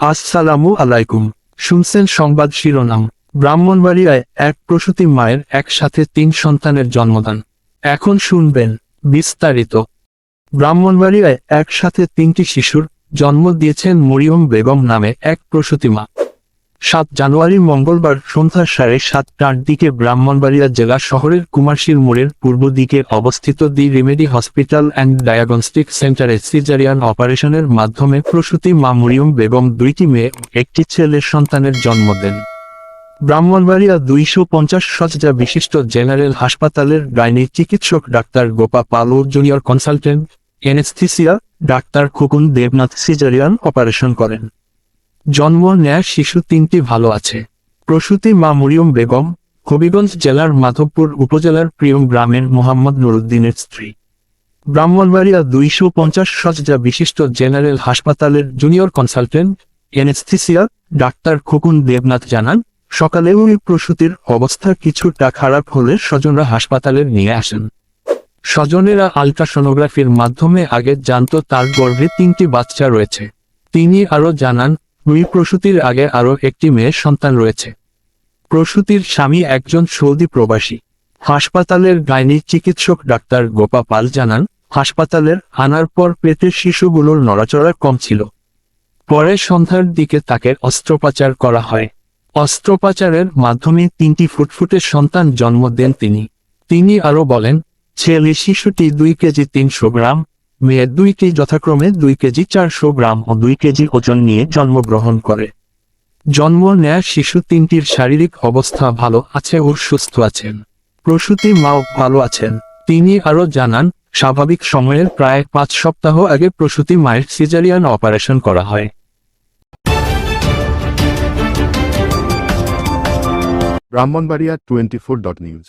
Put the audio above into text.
আসসালামু আলাইকুম। শুনছেন সংবাদ শিরোনাম। ব্রাহ্মণবাড়িয়ায় এক প্রসূতি মায়ের একসাথে তিন সন্তানের জন্মদান। এখন শুনবেন বিস্তারিত। ব্রাহ্মণবাড়িয়ায় একসাথে তিনটি শিশুর জন্ম দিয়েছেন মরিয়ম বেগম নামে এক প্রসূতি মা। সাত জানুয়ারি মঙ্গলবার সন্ধ্যা সাড়ে সাতটার দিকে ব্রাহ্মণবাড়িয়া জেলা শহরের কুমারশির মোড়ের পূর্ব দিকে অবস্থিত the remedy hospital and diagnostic সেন্টারে সিজারিয়ান অপারেশনের মাধ্যমে প্রসূতি মা মরিয়ম বেগম দুইটি মেয়ে, একটি ছেলের সন্তানের জন্ম দেন। ব্রাহ্মণবাড়িয়া দুইশো পঞ্চাশ সজ্জা বিশিষ্ট জেনারেল হাসপাতালের গাইনি চিকিৎসক doctor Gopa Pal junior consultant, anaesthesia, doctor Khukun Debnath caesarean operation করেন। জন্ম নেয়া শিশু তিনটি ভালো আছে। প্রসূতি মা মরিয়ম বেগম, হবিগঞ্জ জেলার মাধবপুর উপজেলার প্রিয়ম গ্রামের মোহাম্মদ নুরুদ্দিনের স্ত্রী। ব্রাহ্মণবাড়িয়া দুইশো পঞ্চাশ সজ্জা বিশিষ্ট জেনারেল হাসপাতালের junior consultant anaesthesia doctor Khokun Debnath জানান, সকালে ওই প্রসূতির অবস্থা কিছুটা খারাপ হলে স্বজনরা হাসপাতালে নিয়ে আসেন। স্বজনেরা আলট্রাসোনোগ্রাফির মাধ্যমে আগে জানত তার গর্ভে তিনটি বাচ্চা রয়েছে। তিনি আরও জানান ওই প্রসূতির আগে আরও একটি মেয়ের সন্তান রয়েছে। প্রসূতির স্বামী একজন সৌদি প্রবাসী। হাসপাতালের গাইনি চিকিৎসক ডাক্তার গোপা পাল জানান, হাসপাতালের আনার পর পেটের শিশুগুলোর নড়াচড়া কম ছিল। পরে সন্ধ্যার দিকে তাকে অস্ত্রোপচার করা হয়। অস্ত্রোপচারের মাধ্যমে তিনটি ফুটফুটে সন্তান জন্ম দেন তিনি। তিনি আরও বলেন, ছেলে শিশুটি দুই কেজি তিনশো গ্রাম মেয়ে দুইটি যথাক্রমে দুই কেজি চারশো গ্রাম ও দুই কেজি ওজন নিয়ে জন্মগ্রহণ করে। জন্ম নেয়া শিশু তিনটির শারীরিক অবস্থা ভালো আছে ও সুস্থ আছেন। প্রসূতি মাও ভালো আছেন। তিনি আরও জানান, স্বাভাবিক সময়ের প্রায় পাঁচ সপ্তাহ আগে প্রসূতি মায়ের সিজারিয়ান অপারেশন করা হয়। Brahmanbaria twenty four dot news.